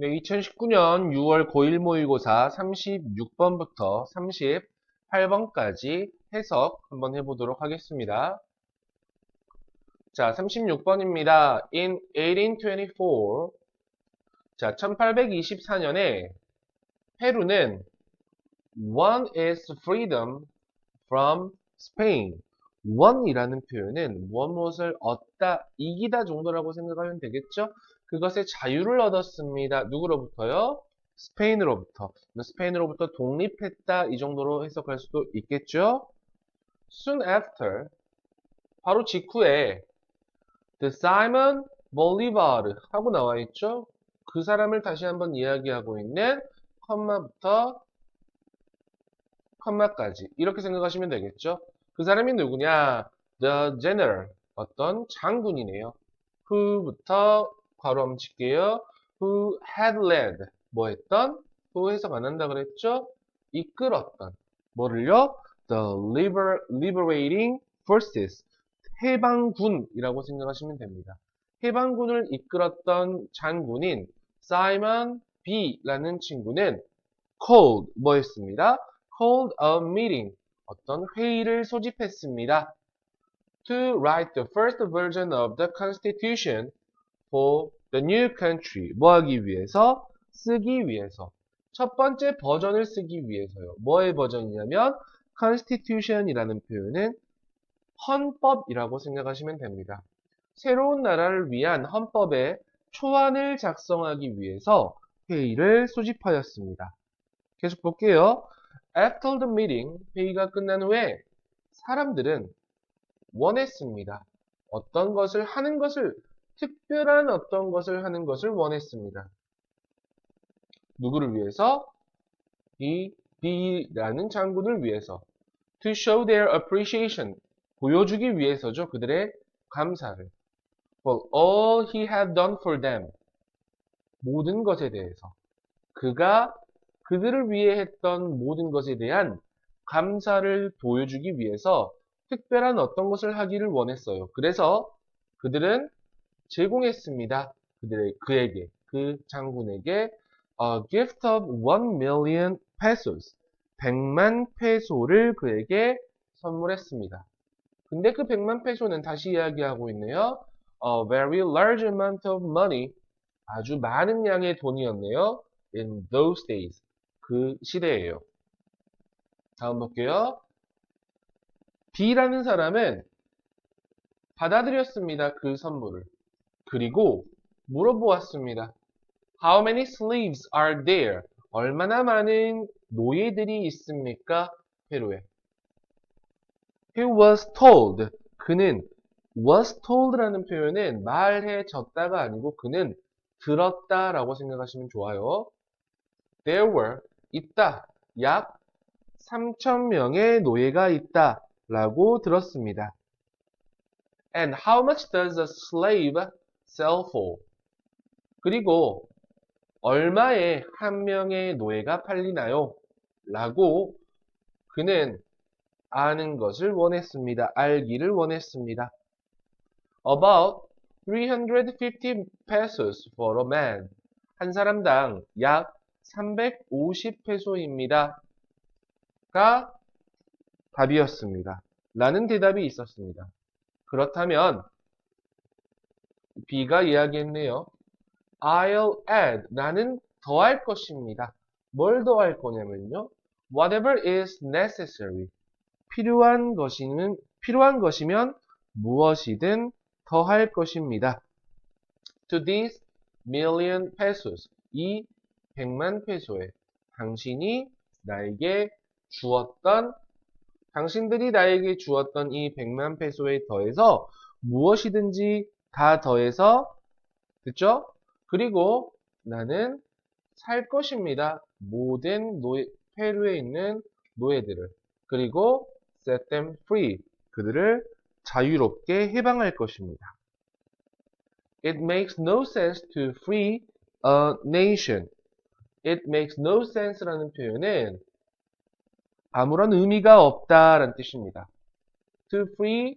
네, 2019년 6월 고1 모의고사 36번부터 38번까지 해석 한번 해보도록 하겠습니다. 자, 36번입니다. In 1824, 자, 1824년에 페루는 won its freedom from Spain. won이라는 표현은 무엇을 얻다, 이기다 정도라고 생각하면 되겠죠? 그것의 자유를 얻었습니다. 누구로부터요? 스페인으로부터. 스페인으로부터 독립했다 이 정도로 해석할 수도 있겠죠? Soon after, 바로 직후에 The Simon Bolivar 하고 나와 있죠? 그 사람을 다시 한번 이야기하고 있는 컴마부터 컴마까지 이렇게 생각하시면 되겠죠? 그 사람이 누구냐? The General 어떤 장군이네요. who부터 바로 한번 칠게요. who had led 뭐 했던? who 해석 안 한다 그랬죠? 이끌었던 뭐를요? the liber, liberating forces 해방군이라고 생각하시면 됩니다. 해방군을 이끌었던 장군인 사이먼 B라는 친구는 called 뭐였습니다? called a meeting 어떤 회의를 소집했습니다. to write the first version of the constitution for the new country. 뭐 하기 위해서? 쓰기 위해서. 첫 번째 버전을 쓰기 위해서요. 뭐의 버전이냐면 constitution이라는 표현은 헌법이라고 생각하시면 됩니다. 새로운 나라를 위한 헌법의 초안을 작성하기 위해서 회의를 소집하였습니다. 계속 볼게요. After the meeting, 회의가 끝난 후에 사람들은 원했습니다. 어떤 것을 하는 것을 특별한 어떤 것을 하는 것을 원했습니다. 누구를 위해서? 이 B라는 장군을 위해서. To show their appreciation. 보여주기 위해서죠. 그들의 감사를. For all he had done for them. 모든 것에 대해서. 그가 그들을 위해 했던 모든 것에 대한 감사를 보여주기 위해서 특별한 어떤 것을 하기를 원했어요. 그래서 그들은 제공했습니다. 그들의 그에게 그 장군에게 a gift of 1 million pesos 100만 페소를 그에게 선물했습니다. 근데 그 100만 페소는 다시 이야기하고 있네요. A very large amount of money 아주 많은 양의 돈이었네요. In those days 그 시대예요. 다음 볼게요. B라는 사람은 받아들였습니다. 그 선물을. 그리고 물어보았습니다. How many slaves are there? 얼마나 많은 노예들이 있습니까? 페루에. He was told. 그는 was told라는 표현은 말해졌다가 아니고 그는 들었다라고 생각하시면 좋아요. There were 있다. 약 3,000명의 노예가 있다. 라고 들었습니다. And how much does a slave sell for? 그리고 얼마에 한 명의 노예가 팔리나요? 라고 그는 아는 것을 원했습니다. 알기를 원했습니다. About 350 pesos for a man. 한 사람당 약 350페소입니다. 가 답이었습니다. 라는 대답이 있었습니다. 그렇다면 B가 이야기했네요. I'll add. 나는 더할 것입니다. 뭘 더할 거냐면요. Whatever is necessary. 필요한 것이면, 필요한 것이면 무엇이든 더할 것입니다. To this million pesos. 이 100만 페소에 당신이 나에게 주었던 당신들이 나에게 주었던 이 100만 페소에 더해서 무엇이든지 다 더해서 그쵸? 그리고 나는 살 것입니다. 모든 노예, 페루에 있는 노예들을 그리고 set them free 그들을 자유롭게 해방할 것입니다. It makes no sense to free a nation. It makes no sense라는 표현은 아무런 의미가 없다라는 뜻입니다. To free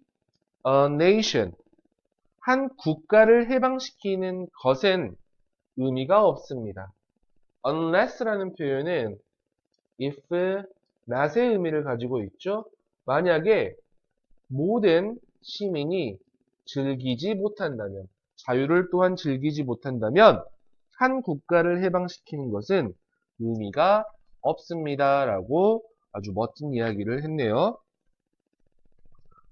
a nation. 한 국가를 해방시키는 것은 의미가 없습니다. unless라는 표현은 if, not의 의미를 가지고 있죠. 만약에 모든 시민이 즐기지 못한다면, 자유를 또한 즐기지 못한다면, 한 국가를 해방시키는 것은 의미가 없습니다. 라고 아주 멋진 이야기를 했네요.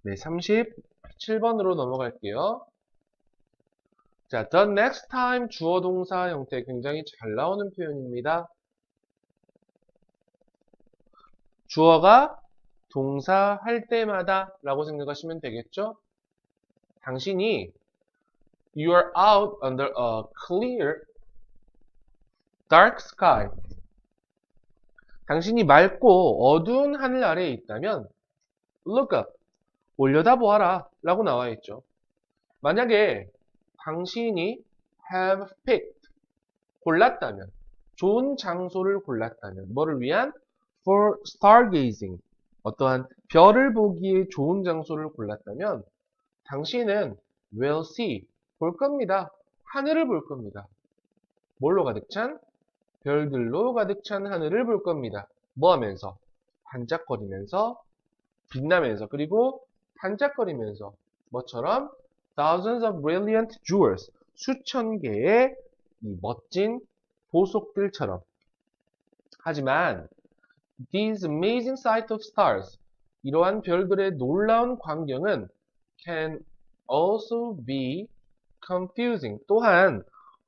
네, 37번으로 넘어갈게요. 자, the next time 주어 동사 형태 굉장히 잘 나오는 표현입니다. 주어가 동사 할 때마다 라고 생각하시면 되겠죠? 당신이 You are out under a clear dark sky. 당신이 맑고 어두운 하늘 아래에 있다면 look up. 올려다 보아라 라고 나와 있죠. 만약에 당신이 have picked 골랐다면 좋은 장소를 골랐다면 뭐를 위한 for stargazing 어떠한 별을 보기에 좋은 장소를 골랐다면 당신은 will see 볼 겁니다. 하늘을 볼 겁니다. 뭘로 가득 찬? 별들로 가득 찬 하늘을 볼 겁니다. 뭐 하면서? 반짝거리면서, 빛나면서, 그리고 반짝거리면서, 뭐처럼? Thousands of brilliant jewels. 수천 개의 이 멋진 보석들처럼. 하지만, these amazing sight of stars. 이러한 별들의 놀라운 광경은 can also be confusing. 또한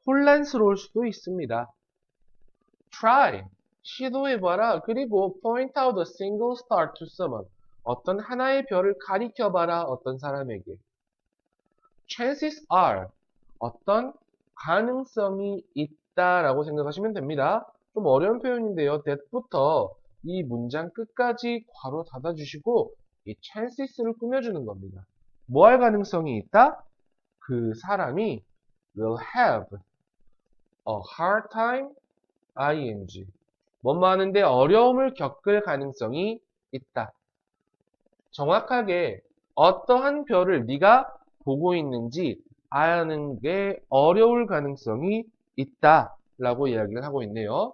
혼란스러울 수도 있습니다. try. 시도해봐라. 그리고 point out a single star to someone. 어떤 하나의 별을 가리켜봐라. 어떤 사람에게. Chances are. 어떤 가능성이 있다라고 생각하시면 됩니다. 좀 어려운 표현인데요. that부터 이 문장 끝까지 괄호 닫아주시고 이 chances를 꾸며주는 겁니다. 뭐 할 가능성이 있다? 그 사람이 will have a hard time ing 뭐뭐 하는데 어려움을 겪을 가능성이 있다. 정확하게 어떠한 별을 네가 보고 있는지 아는 게 어려울 가능성이 있다 라고 이야기를 하고 있네요.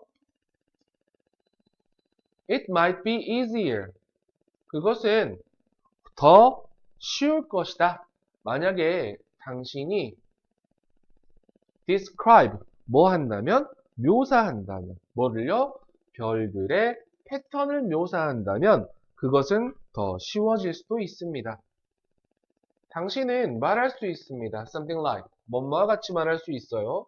It might be easier. 그것은 더 쉬울 것이다. 만약에 당신이 describe 뭐 한다면 묘사한다면 뭐를요? 별들의 패턴을 묘사한다면 그것은 더 쉬워질 수도 있습니다. 당신은 말할 수 있습니다. something like 뭐뭐와 같이 말할 수 있어요.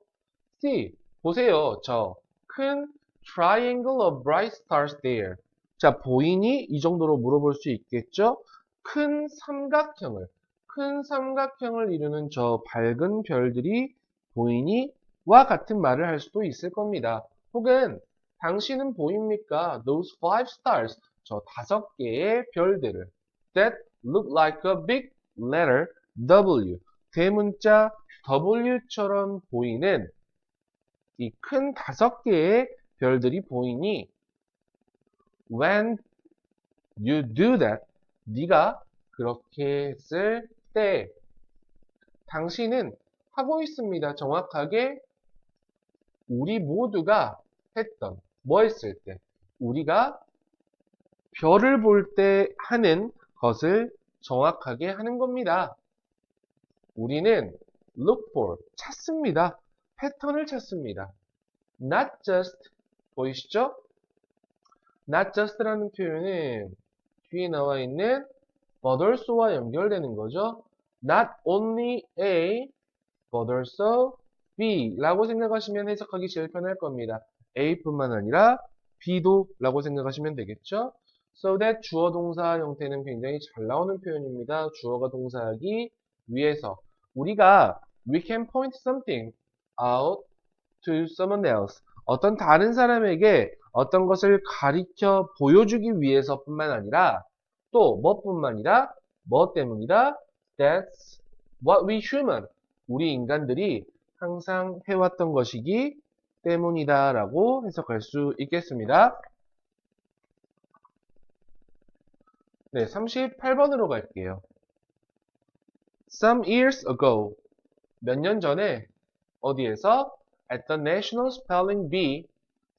see 보세요. 저 큰 triangle of bright stars there. 자 보이니? 이 정도로 물어볼 수 있겠죠? 큰 삼각형을 큰 삼각형을 이루는 저 밝은 별들이 보이니? 와 같은 말을 할 수도 있을 겁니다. 혹은 당신은 보입니까? Those five stars. 저 다섯 개의 별들을. That look like a big letter W. 대문자 W처럼 보이는 이 큰 다섯 개의 별들이 보이니 when you do that 네가 그렇게 했을 때 당신은 하고 있습니다. 정확하게 우리 모두가 했던 뭐 했을 때 우리가 별을 볼 때 하는 것을 정확하게 하는 겁니다. 우리는 look for 찾습니다. 패턴을 찾습니다. not just 보이시죠? not just라는 표현은 뒤에 나와 있는 but also와 연결되는 거죠. not only A but also B 라고 생각하시면 해석하기 제일 편할 겁니다. A뿐만 아니라 B도 라고 생각하시면 되겠죠. So that 주어 동사 형태는 굉장히 잘 나오는 표현입니다. 주어가 동사하기 위해서 우리가 we can point something out to someone else 어떤 다른 사람에게 어떤 것을 가리켜 보여주기 위해서뿐만 아니라 또 뭐뿐만 아니라 뭐 때문이다? That's what we human 우리 인간들이 항상 해왔던 것이기 때문이다 라고 해석할 수 있겠습니다. 네, 38번으로 갈게요. Some years ago 몇 년 전에 어디에서 at the National Spelling Bee.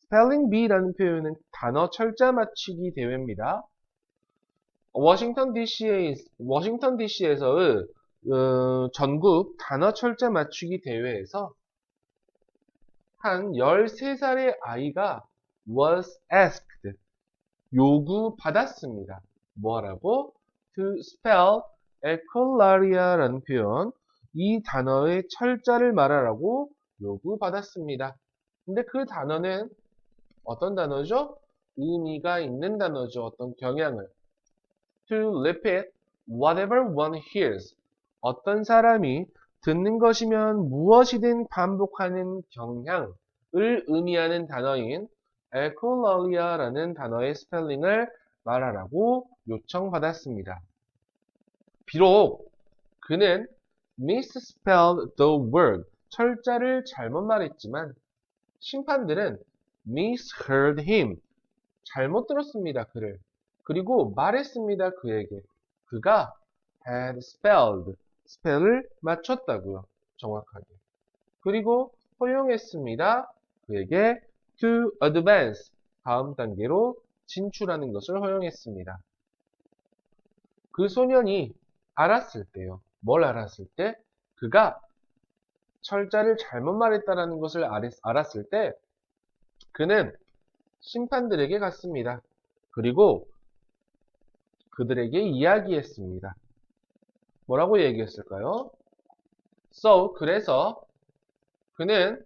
Spelling Bee라는 표현은 단어 철자 맞추기 대회입니다. 워싱턴 DC에, 워싱턴 DC에서의 어, 전국 단어 철자 맞추기 대회에서 한 13살의 아이가 was asked 요구 받았습니다. 뭐라고? to spell echola리아라는 표현 이 단어의 철자를 말하라고 요구받았습니다. 근데 그 단어는 어떤 단어죠? 의미가 있는 단어죠. 어떤 경향을. To repeat whatever one hears. 어떤 사람이 듣는 것이면 무엇이든 반복하는 경향을 의미하는 단어인 echola리아라는 단어의 스펠링을 말하라고 요청받았습니다. 비록 그는 misspelled the word, 철자를 잘못 말했지만 심판들은 misheard him, 잘못 들었습니다. 그를. 그리고 말했습니다. 그에게. 그가 had spelled, 스펠을 맞췄다고요. 정확하게. 그리고 허용했습니다. 그에게 to advance, 다음 단계로 진출하는 것을 허용했습니다. 그 소년이 알았을 때요. 뭘 알았을 때? 그가 철자를 잘못 말했다라는 것을 알았을 때 그는 심판들에게 갔습니다. 그리고 그들에게 이야기했습니다. 뭐라고 얘기했을까요? So, 그래서 그는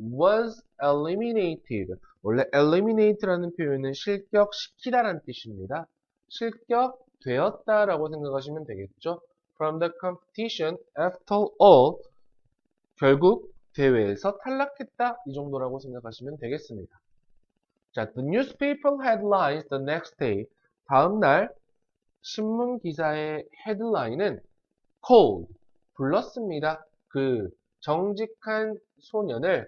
was eliminated. 원래 eliminate라는 표현은 실격시키다라는 뜻입니다. 실격 되었다라고 생각하시면 되겠죠. From the competition after all. 결국 대회에서 탈락했다 이 정도라고 생각하시면 되겠습니다. 자, the newspaper headlines the next day. 다음 날 신문 기사의 헤드라인은 called 불렀습니다. 그 정직한 소년을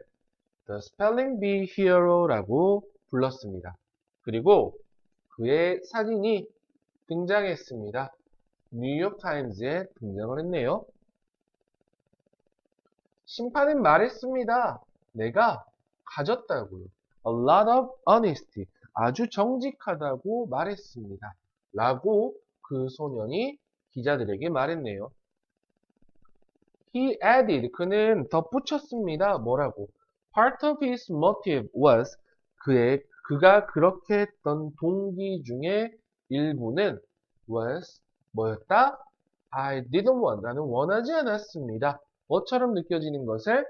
the spelling bee hero라고 불렀습니다. 그리고 그의 사진이 등장했습니다. 뉴욕 타임즈에 등장을 했네요. 심판은 말했습니다. 내가 가졌다고요. A lot of honesty. 아주 정직하다고 말했습니다. 라고 그 소년이 기자들에게 말했네요. He added. 그는 덧붙였습니다. 뭐라고? Part of his motive was 그의 그가 그렇게 했던 동기 중에 일부는 was 뭐였다? I didn't want. 나는 원하지 않았습니다. 뭐처럼 느껴지는 것을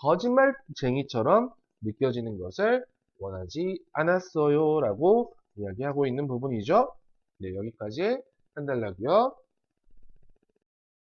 거짓말쟁이처럼 느껴지는 것을 원하지 않았어요. 라고 이야기하고 있는 부분이죠. 네, 여기까지 한달라고요.